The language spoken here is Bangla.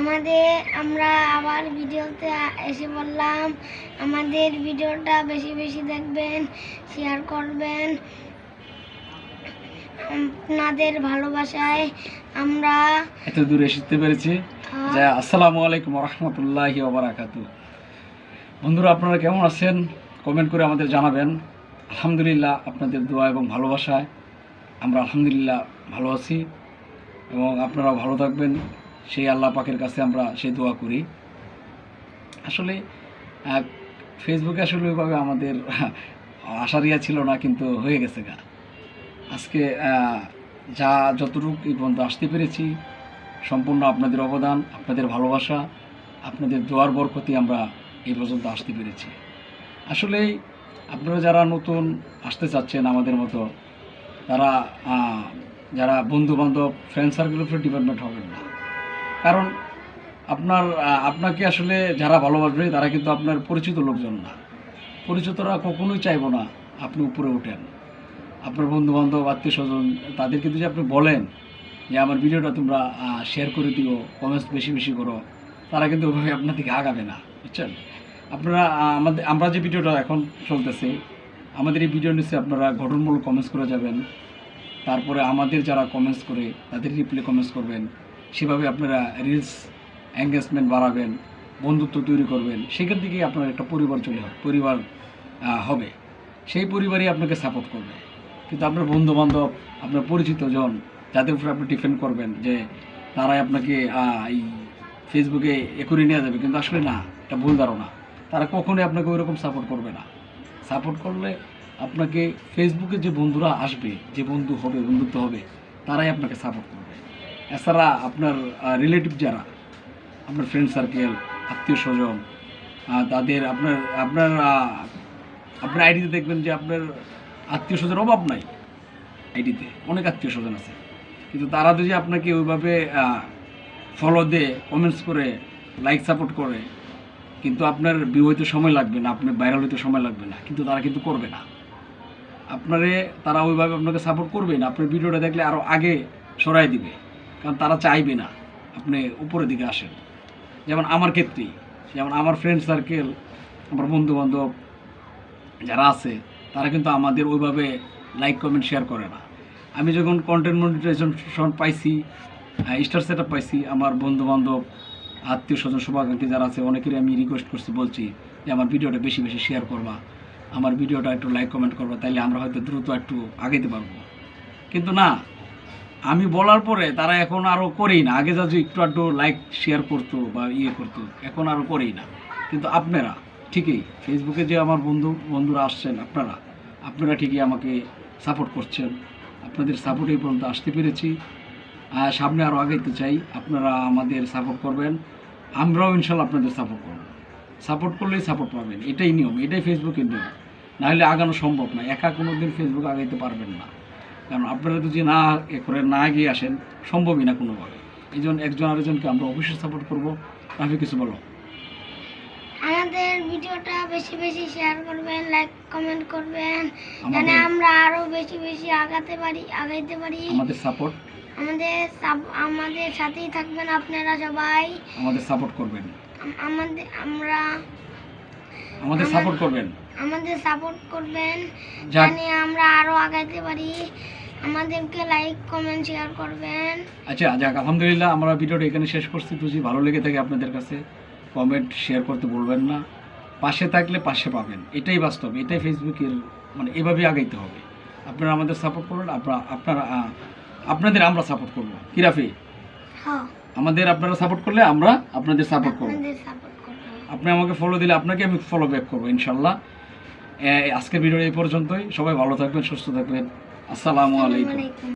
আমাদের আমরা আবার ভিডিওতে এসে বললাম আমাদের ভিডিওটা বেশি বেশি দেখবেন শেয়ার করবেন। আপনাদের ভালোবাসায় আমরা এত দূরে এসতে পেরেছি। যা আসসালামু আলাইকুম রহমতুল্লাহি ওবরাকাতু বন্ধুরা আপনারা কেমন আছেন? কমেন্ট করে আমাদের জানাবেন। আলহামদুলিল্লাহ আপনাদের দোয়া এবং ভালোবাসায় আমরা আলহামদুলিল্লাহ ভালো আছি এবং আপনারা ভালো থাকবেন। সেই আল্লাহ পাকের কাছে আমরা সেই দোয়া করি। আসলে ফেসবুকে আসলে ওইভাবে আমাদের আশার ইয়া ছিল না, কিন্তু হয়ে গেছে গা। আজকে যা যতটুকু এই পর্যন্ত আসতে পেরেছি, সম্পূর্ণ আপনাদের অবদান, আপনাদের ভালোবাসা, আপনাদের দোয়ার বরকতি আমরা এই পর্যন্ত আসতে পেরেছি। আসলেই আপনারা যারা নতুন আসতে চাচ্ছেন আমাদের মতো, তারা যারা বন্ধু বান্ধব ফ্রেন্ড সার্কেল উপরে ডিপেন্ডেন্ট হবেন না। কারণ আপনার আপনাকে আসলে যারা ভালোবাসবে তারা কিন্তু আপনার পরিচিত লোকজন না। পরিচিতরা কখনোই চাইব না আপনি উপরে ওঠেন। আপনার বন্ধু বান্ধব আত্মীয় স্বজন তাদেরকে যদি আপনি বলেন যে আমার ভিডিওটা তোমরা শেয়ার করে দিও কমেন্টস বেশি বেশি করো, তারা কিন্তু ওইভাবে আপনার দিকে আগাবে না, বুঝছেন? আপনারা আমাদের, আমরা যে ভিডিওটা এখন চলতেছে, আমাদের এই ভিডিও নিচে আপনারা গঠনমূলক কমেন্টস করে যাবেন। তারপরে আমাদের যারা কমেন্টস করে, তাদের রিপ্লে কমেন্টস করবেন। সেভাবে আপনারা রিলস এঙ্গেজমেন্ট বাড়াবেন, বন্ধুত্ব তৈরি করবেন, সেখান থেকেই আপনার একটা পরিবার চলে হবে পরিবার হবে। সেই পরিবারই আপনাকে সাপোর্ট করবে। কিন্তু আপনার বন্ধু বান্ধব আপনার পরিচিত জন, যাদের উপরে আপনি ডিপেন্ড করবেন যে তারাই আপনাকে এই ফেসবুকে এ করে নেওয়া যাবে, কিন্তু আসলে না, এটা ভুল ধারণা। তারা কখনোই আপনাকে ওইরকম সাপোর্ট করবে না। সাপোর্ট করলে আপনাকে ফেসবুকে যে বন্ধুরা আসবে, যে বন্ধু হবে, বন্ধুত্ব হবে, তারাই আপনাকে সাপোর্ট করবে। এছাড়া আপনার রিলেটিভ যারা, আপনার ফ্রেন্ড সার্কেল আত্মীয় স্বজন তাদের আপনার আপনার আপনার আইডিতে দেখবেন যে আপনার আত্মীয় স্বজন অভাব নাই আইডিতে অনেক আত্মীয় স্বজন আছে। কিন্তু তারা যদি আপনাকে ওইভাবে ফলো দিয়ে কমেন্টস করে লাইক সাপোর্ট করে, কিন্তু আপনার ভিউ হইতে সময় লাগবে না, আপনার ভাইরাল হইতে সময় লাগবে না, কিন্তু তারা কিন্তু করবে না। আপনারে তারা ওইভাবে আপনাকে সাপোর্ট করবে না, আপনার ভিডিওটা দেখলে আরও আগে সরাই দিবে। কারণ তারা চাইবে না আপনি উপরের দিকে আসেন। যেমন আমার ক্ষেত্রেই যেমন আমার ফ্রেন্ড সার্কেল আমার বন্ধু বান্ধব যারা আছে, তারা কিন্তু আমাদের ওইভাবে লাইক কমেন্ট শেয়ার করে না। আমি যখন কন্টেন্ট মনিটাইজেশন পাইছি স্টার সেট পাইছি, আমার বন্ধু বান্ধব আত্মীয় স্বজন, শুভাকাঙ্ক্ষী যারা আছে, অনেকেরই আমি রিকোয়েস্ট করছি, বলছি যে আমার ভিডিওটা বেশি বেশি শেয়ার করবা। আমার ভিডিওটা একটু লাইক কমেন্ট করবা, তাইলে আমরা হয়তো দ্রুত একটু আগাইতে পারব। কিন্তু না আমি বলার পরে তারা এখন আরও করেই না। আগে যা একটু একটু লাইক শেয়ার করতো বা ইয়ে করতো। এখন আরও করেই না। কিন্তু আপনারা, ঠিকই ফেসবুকে যে আমার বন্ধু, বন্ধুরা আসছেন, আপনারা আপনারা ঠিকই আমাকে সাপোর্ট করছেন। আপনাদের সাপোর্ট এই পর্যন্ত আসতে পেরেছি। সামনে আরও আগাইতে চাই, আপনারা আমাদের সাপোর্ট করবেন। আমরাও ইনশাল্লাহ আপনাদের সাপোর্ট করব। সাপোর্ট করলেই সাপোর্ট পাবেন। এটাই নিয়ম, এটাই ফেসবুকের নিয়ম। নাহলে আগানো সম্ভব না। একা কোনো দিন ফেসবুক আগাইতে পারবেন না। কারণ আপনারা যদি না এ করে না এগিয়ে আসেন সম্ভবই না কোনোভাবে। এই জন্য একজন আরেকজনকে আমরা অবশ্যই সাপোর্ট করব। আপনি কিছু বলো। আমাদের ভিডিওটা বেশি বেশি শেয়ার করবেন লাইক কমেন্ট করবেন। যেন আমরা আরও বেশি বেশি আগাতে পারি আগাইতে পারি। আমাদের সাপোর্ট আমাদের আমাদের সাথেই থাকবেন আপনারা সবাই। আমাদের সাপোর্ট করবেন। আমাদের আমরা আমাদের সাপোর্ট করবেন। আমাদের সাপোর্ট করবেন। জানি আমরা আরও আগাইতে পারি। আমাদেরকে লাইক কমেন্ট শেয়ার করবেন। আচ্ছা যাক আলহামদুলিল্লাহ আমরা ভিডিওটা এখানে শেষ করছি। যদি ভালো লেগে থাকে আপনাদের কাছে কমেন্ট শেয়ার করতে বলবেন না। পাশে থাকলে পাশে পাবেন। এটাই বাস্তব এটাই ফেসবুকের মানে এভাবেই আগাইতে হবে। আপনারা আমাদের সাপোর্ট করবেন আপনারা আপনারা আপনাদের আমরা সাপোর্ট করব। কিরাফি হ্যাঁ। আমাদের আপনারা সাপোর্ট করলে আমরা আপনাদের সাপোর্ট করব। আপনাদের সাপোর্ট করব। আপনি আমাকে ফলো দিলে আপনাকে আমি ফলো ব্যাক করব ইনশাল্লাহ। আজকের ভিডিও এই পর্যন্তই। সবাই ভালো থাকবেন সুস্থ থাকবেন। আসসালামু আলাইকুম।